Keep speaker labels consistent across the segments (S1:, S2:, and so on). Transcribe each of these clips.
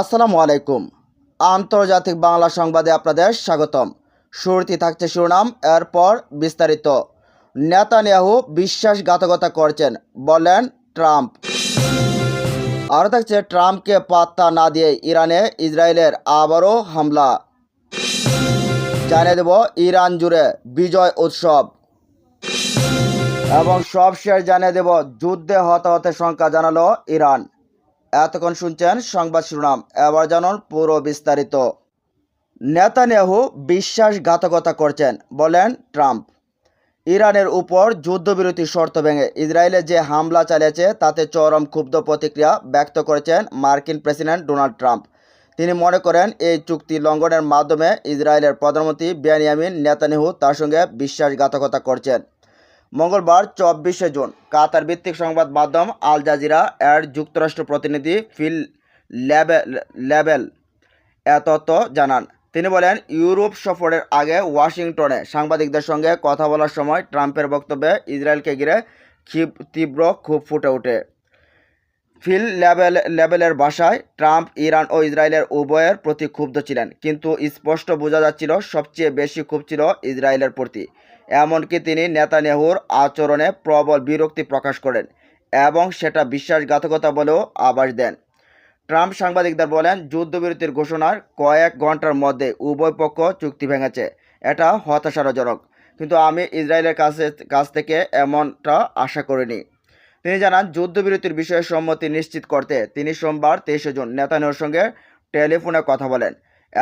S1: আসসালামু আলাইকুম আন্তর্জাতিক বাংলা সংবাদে আপনাদের স্বাগতম শুরুতে থাকছে শিরোনাম এরপর বিস্তারিত নেতানিয়াহু বিশ্বাসঘাতকতা করছেন বলেন ট্রাম্প আরও থাকছে ট্রাম্পকে পাত্তা না দিয়ে ইরানে ইসরায়েলের আবারও হামলা জানিয়ে দেব ইরান জুড়ে বিজয় উৎসব এবং সবশেষ জানিয়ে দেব যুদ্ধে হতাহতের সংখ্যা জানালো ইরান এতক্ষণ শুনছেন সংবাদ শিরোনাম এবার জানান পুরো বিস্তারিত নেতানিয়াহু বিশ্বাসঘাতকতা করছেন বলেন ট্রাম্প ইরানের উপর যুদ্ধবিরতি শর্ত ভেঙে ইসরায়েলে যে হামলা চালিয়েছে তাতে চরম ক্ষুব্ধ প্রতিক্রিয়া ব্যক্ত করেছেন মার্কিন প্রেসিডেন্ট ডোনাল্ড ট্রাম্প তিনি মনে করেন এই চুক্তি লঙ্ঘনের মাধ্যমে ইসরায়েলের প্রধানমন্ত্রী বেনিয়ামিন নেতানিহু তার সঙ্গে বিশ্বাসঘাতকতা করছেন মঙ্গলবার চব্বিশে জুন কাতার ভিত্তিক সংবাদ মাধ্যম আল জাজিরা এর যুক্তরাষ্ট্র প্রতিনিধি ফিল ল্যাবেল ল্যাবেল জানান তিনি বলেন ইউরোপ সফরের আগে ওয়াশিংটনে সাংবাদিকদের সঙ্গে কথা বলার সময় ট্রাম্পের বক্তব্যে ইসরায়েলকে ঘিরে ক্ষিপ তীব্র ক্ষোভ ফুটে ওঠে ফিল ল্যাবেল লেভেলের ভাষায় ট্রাম্প ইরান ও ইসরায়েলের উভয়ের প্রতি ক্ষুব্ধ ছিলেন কিন্তু স্পষ্ট বোঝা যাচ্ছিল সবচেয়ে বেশি ক্ষোভ ছিল ইসরায়েলের প্রতি এমনকি তিনি নেতানিয়াহুর আচরণে প্রবল বিরক্তি প্রকাশ করেন এবং সেটা বিশ্বাসঘাতকতা বলেও আবাস দেন ট্রাম্প সাংবাদিকদের বলেন যুদ্ধবিরতির ঘোষণার কয়েক ঘন্টার মধ্যে উভয় পক্ষ চুক্তি ভেঙেছে এটা হতাশারজনক কিন্তু আমি ইসরায়েলের কাছে কাছ থেকে এমনটা আশা করিনি তিনি জানান যুদ্ধবিরতির বিষয়ে সম্মতি নিশ্চিত করতে তিনি সোমবার তেইশে জুন নেতানিয়াহুর সঙ্গে টেলিফোনে কথা বলেন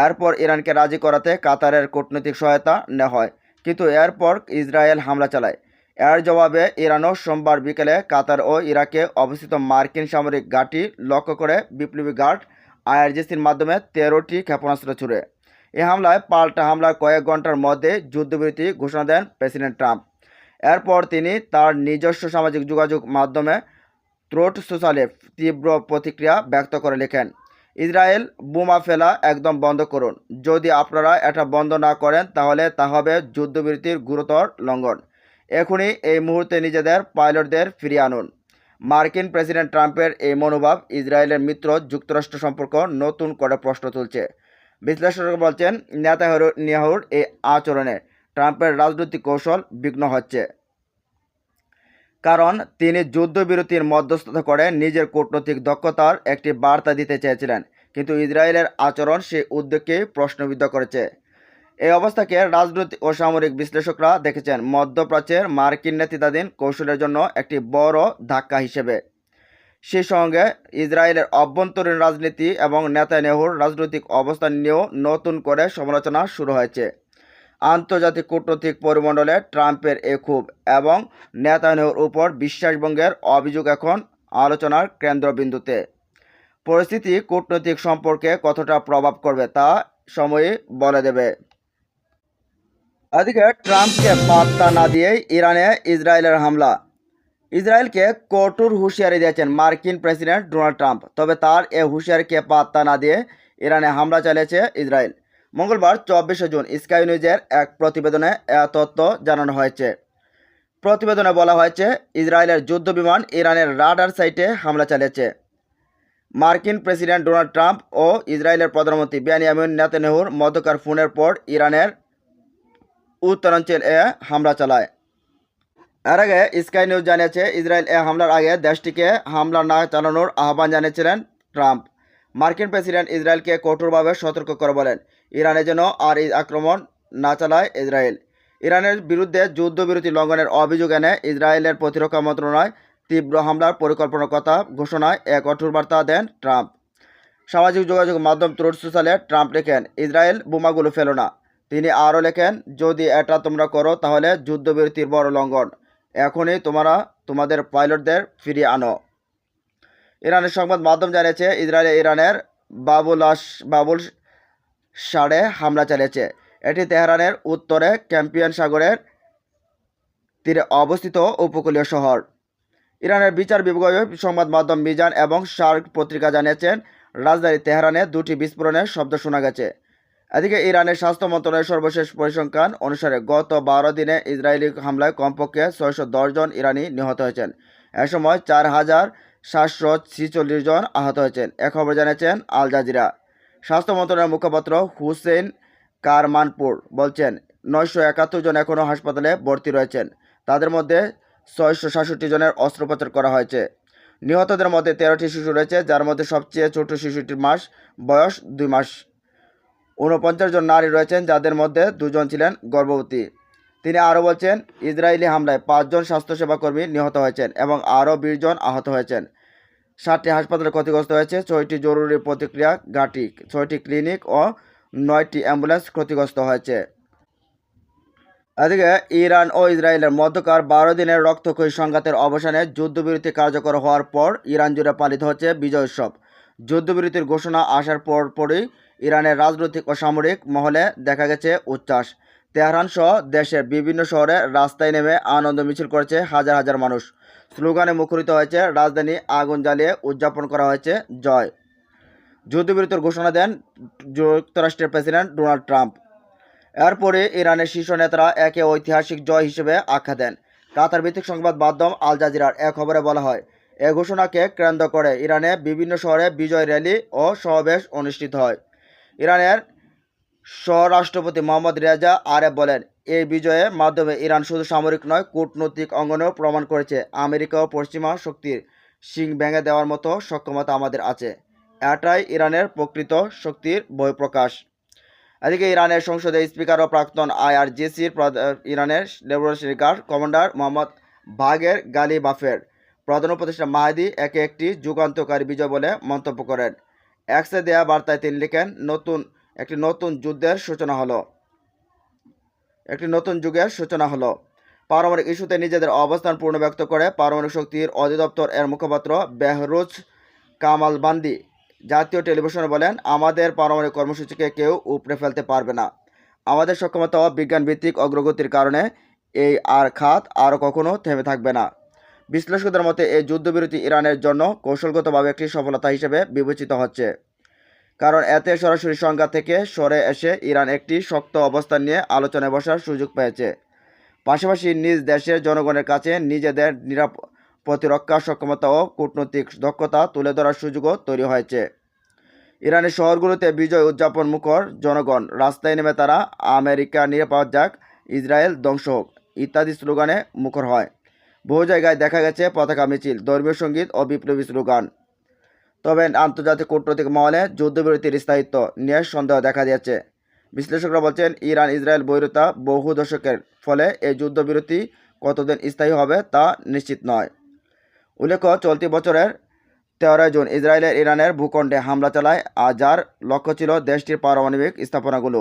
S1: এরপর ইরানকে রাজি করাতে কাতারের কূটনৈতিক সহায়তা নেওয়া হয় কিন্তু এরপর ইসরায়েল হামলা চালায় এর জবাবে ইরানও সোমবার বিকেলে কাতার ও ইরাকে অবস্থিত মার্কিন সামরিক গাটি লক্ষ্য করে বিপ্লবী গার্ড আইআরজিসির মাধ্যমে তেরোটি ক্ষেপণাস্ত্র ছুড়ে এ হামলায় পাল্টা হামলা কয়েক ঘন্টার মধ্যে যুদ্ধবিরতি ঘোষণা দেন প্রেসিডেন্ট ট্রাম্প এরপর তিনি তার নিজস্ব সামাজিক যোগাযোগ মাধ্যমে ত্রোট সোশ্যালে তীব্র প্রতিক্রিয়া ব্যক্ত করে লেখেন ইসরায়েল বোমা ফেলা একদম বন্ধ করুন যদি আপনারা এটা বন্ধ না করেন তাহলে তা হবে যুদ্ধবিরতির গুরুতর লঙ্ঘন এখনই এই মুহূর্তে নিজেদের পাইলটদের ফিরিয়ে আনুন মার্কিন প্রেসিডেন্ট ট্রাম্পের এই মনোভাব ইসরায়েলের মিত্র যুক্তরাষ্ট্র সম্পর্ক নতুন করে প্রশ্ন তুলছে বিশ্লেষকরা বলছেন নেতাহরু নেহরুর এই আচরণে ট্রাম্পের রাজনৈতিক কৌশল বিঘ্ন হচ্ছে কারণ তিনি যুদ্ধবিরতির মধ্যস্থতা করে নিজের কূটনৈতিক দক্ষতার একটি বার্তা দিতে চেয়েছিলেন কিন্তু ইসরায়েলের আচরণ সে উদ্যোগকে প্রশ্নবিদ্ধ করেছে এই অবস্থাকে রাজনৈতিক ও সামরিক বিশ্লেষকরা দেখেছেন মধ্যপ্রাচ্যের মার্কিন নেতৃত্বাধীন কৌশলের জন্য একটি বড় ধাক্কা হিসেবে সে সঙ্গে ইসরায়েলের অভ্যন্তরীণ রাজনীতি এবং নেতা নেহুর রাজনৈতিক অবস্থান নিয়েও নতুন করে সমালোচনা শুরু হয়েছে আন্তর্জাতিক কূটনৈতিক পরিমণ্ডলে ট্রাম্পের এ ক্ষোভ এবং নেতানিয়াহুর উপর বিশ্বাসভঙ্গের অভিযোগ এখন আলোচনার কেন্দ্রবিন্দুতে পরিস্থিতি কূটনৈতিক সম্পর্কে কতটা প্রভাব করবে তা সময়ে বলে দেবে এদিকে ট্রাম্পকে পাত্তা না দিয়েই ইরানে ইসরায়েলের হামলা ইসরায়েলকে কঠোর হুঁশিয়ারি দিয়েছেন মার্কিন প্রেসিডেন্ট ডোনাল্ড ট্রাম্প তবে তার এ হুঁশিয়ারিকে পাত্তা না দিয়ে ইরানে হামলা চালিয়েছে ইসরায়েল মঙ্গলবার চব্বিশে জুন স্কাই নিউজের এক প্রতিবেদনে এ তথ্য জানানো হয়েছে প্রতিবেদনে বলা হয়েছে ইসরায়েলের যুদ্ধ বিমান ইরানের রাডার সাইটে হামলা চালিয়েছে মার্কিন প্রেসিডেন্ট ডোনাল্ড ট্রাম্প ও ইসরায়েলের প্রধানমন্ত্রী বেনিয়ামিন নেতানেহুর মধ্যকার ফোনের পর ইরানের উত্তরাঞ্চল এ হামলা চালায় এর আগে স্কাই নিউজ জানিয়েছে ইসরায়েল এ হামলার আগে দেশটিকে হামলা না চালানোর আহ্বান জানিয়েছিলেন ট্রাম্প মার্কিন প্রেসিডেন্ট ইসরায়েলকে কঠোরভাবে সতর্ক করে বলেন ইরানের যেন আর এই আক্রমণ না চালায় ইসরায়েল ইরানের বিরুদ্ধে যুদ্ধবিরতি লঙ্ঘনের অভিযোগ এনে ইসরায়েলের প্রতিরক্ষা মন্ত্রণালয় তীব্র হামলার পরিকল্পনার কথা ঘোষণায় এক কঠোর বার্তা দেন ট্রাম্প সামাজিক যোগাযোগ মাধ্যম ত্রুট সোশ্যালে ট্রাম্প লেখেন ইসরায়েল বোমাগুলো ফেলো না তিনি আরও লেখেন যদি এটা তোমরা করো তাহলে যুদ্ধবিরতির বড় লঙ্ঘন এখনই তোমরা তোমাদের পাইলটদের ফিরিয়ে আনো ইরানের সংবাদ মাধ্যম জানিয়েছে ইসরায়েল ইরানের বাবুল বাবুল সারে হামলা চালিয়েছে এটি তেহরানের উত্তরে ক্যাম্পিয়ন সাগরের তীরে অবস্থিত উপকূলীয় শহর ইরানের বিচার বিভাগীয় সংবাদ মাধ্যম মিজান এবং শার্ক পত্রিকা জানিয়েছেন রাজধানী তেহরানে দুটি বিস্ফোরণের শব্দ শোনা গেছে এদিকে ইরানের স্বাস্থ্য মন্ত্রণালয়ের সর্বশেষ পরিসংখ্যান অনুসারে গত বারো দিনে ইসরায়েলি হামলায় কমপক্ষে ছয়শো জন ইরানি নিহত হয়েছেন এ সময় চার হাজার সাতশো ছিচল্লিশ জন আহত হয়েছেন এ খবর জানিয়েছেন আল জাজিরা স্বাস্থ্য মন্ত্রণালয়ের মুখপাত্র হুসেন কারমানপুর বলছেন নয়শো একাত্তর জন এখনও হাসপাতালে ভর্তি রয়েছেন তাদের মধ্যে ছয়শো সাতষট্টি জনের অস্ত্রোপচার করা হয়েছে নিহতদের মধ্যে তেরোটি শিশু রয়েছে যার মধ্যে সবচেয়ে ছোট শিশুটির মাস বয়স দুই মাস ঊনপঞ্চাশ জন নারী রয়েছেন যাদের মধ্যে দুজন ছিলেন গর্ভবতী তিনি আরও বলছেন ইসরায়েলি হামলায় পাঁচজন স্বাস্থ্যসেবা কর্মী নিহত হয়েছেন এবং আরও বিশজন আহত হয়েছেন সাতটি হাসপাতালে ক্ষতিগ্রস্ত হয়েছে ছয়টি জরুরি প্রতিক্রিয়া ঘাঁটি ছয়টি ক্লিনিক ও নয়টি অ্যাম্বুলেন্স ক্ষতিগ্রস্ত হয়েছে এদিকে ইরান ও ইসরায়েলের মধ্যকার বারো দিনের রক্তক্ষয়ী সংঘাতের অবসানে যুদ্ধবিরতি কার্যকর হওয়ার পর ইরান জুড়ে পালিত হচ্ছে বিজয় উৎসব যুদ্ধবিরতির ঘোষণা আসার পরপরই ইরানের রাজনৈতিক ও সামরিক মহলে দেখা গেছে উচ্ছ্বাস তেহরান সহ দেশের বিভিন্ন শহরে রাস্তায় নেমে আনন্দ মিছিল করেছে হাজার হাজার মানুষ স্লোগানে মুখরিত হয়েছে রাজধানী আগুন জ্বালিয়ে উদযাপন করা হয়েছে জয় যুদ্ধবিরতির ঘোষণা দেন যুক্তরাষ্ট্রের প্রেসিডেন্ট ডোনাল্ড ট্রাম্প এরপরে ইরানের শীর্ষ নেতারা একে ঐতিহাসিক জয় হিসেবে আখ্যা দেন কাতার ভিত্তিক সংবাদ মাধ্যম আল জাজিরার এক খবরে বলা হয় এ ঘোষণাকে কেন্দ্র করে ইরানে বিভিন্ন শহরে বিজয় র্যালি ও সমাবেশ অনুষ্ঠিত হয় ইরানের স্বরাষ্ট্রপতি মোহাম্মদ রেজা আরে বলেন এই বিজয়ের মাধ্যমে ইরান শুধু সামরিক নয় কূটনৈতিক অঙ্গনেও প্রমাণ করেছে আমেরিকা ও পশ্চিমা শক্তির শিং ভেঙে দেওয়ার মতো সক্ষমতা আমাদের আছে এটাই ইরানের প্রকৃত শক্তির বহিঃপ্রকাশ এদিকে ইরানের সংসদে স্পিকার ও প্রাক্তন আইআরজিসির ইরানের লেবরেশন গার্ড কমান্ডার মোহাম্মদ ভাগের গালি বাফের প্রধান উপদেষ্টা মাহাদি একে একটি যুগান্তকারী বিজয় বলে মন্তব্য করেন এক্সে দেয়া বার্তায় তিনি লিখেন নতুন একটি নতুন যুদ্ধের সূচনা হলো একটি নতুন যুগের সূচনা হলো পারমাণবিক ইস্যুতে নিজেদের অবস্থান পূর্ণ ব্যক্ত করে পারমাণবিক শক্তির অধিদপ্তর এর মুখপাত্র বেহরুজ কামাল বান্দি জাতীয় টেলিভিশনে বলেন আমাদের পারমাণবিক কর্মসূচিকে কেউ উপড়ে ফেলতে পারবে না আমাদের সক্ষমতা ও বিজ্ঞানভিত্তিক অগ্রগতির কারণে এই আর খাত আরও কখনও থেমে থাকবে না বিশ্লেষকদের মতে এই যুদ্ধবিরতি ইরানের জন্য কৌশলগতভাবে একটি সফলতা হিসেবে বিবেচিত হচ্ছে কারণ এতে সরাসরি সংজ্ঞা থেকে সরে এসে ইরান একটি শক্ত অবস্থান নিয়ে আলোচনায় বসার সুযোগ পেয়েছে পাশাপাশি নিজ দেশের জনগণের কাছে নিজেদের নিরাপ প্রতিরক্ষা সক্ষমতা ও কূটনৈতিক দক্ষতা তুলে ধরার সুযোগও তৈরি হয়েছে ইরানের শহরগুলোতে বিজয় উদযাপন মুখর জনগণ রাস্তায় নেমে তারা আমেরিকা নিরাপদ যাক ইসরায়েল ধ্বংস হোক ইত্যাদি স্লোগানে মুখর হয় বহু জায়গায় দেখা গেছে পতাকা মিছিল ধর্মীয় সঙ্গীত ও বিপ্লবী স্লোগান তবে আন্তর্জাতিক কূটনৈতিক মহলে যুদ্ধবিরতির স্থায়িত্ব নিয়ে সন্দেহ দেখা দিয়েছে বিশ্লেষকরা বলছেন ইরান ইসরায়েল বৈরতা বহু দশকের ফলে এই যুদ্ধবিরতি কতদিন স্থায়ী হবে তা নিশ্চিত নয় উল্লেখ্য চলতি বছরের তেরোই জুন ইসরায়েলের ইরানের ভূখণ্ডে হামলা চালায় আর যার লক্ষ্য ছিল দেশটির পারমাণবিক স্থাপনাগুলো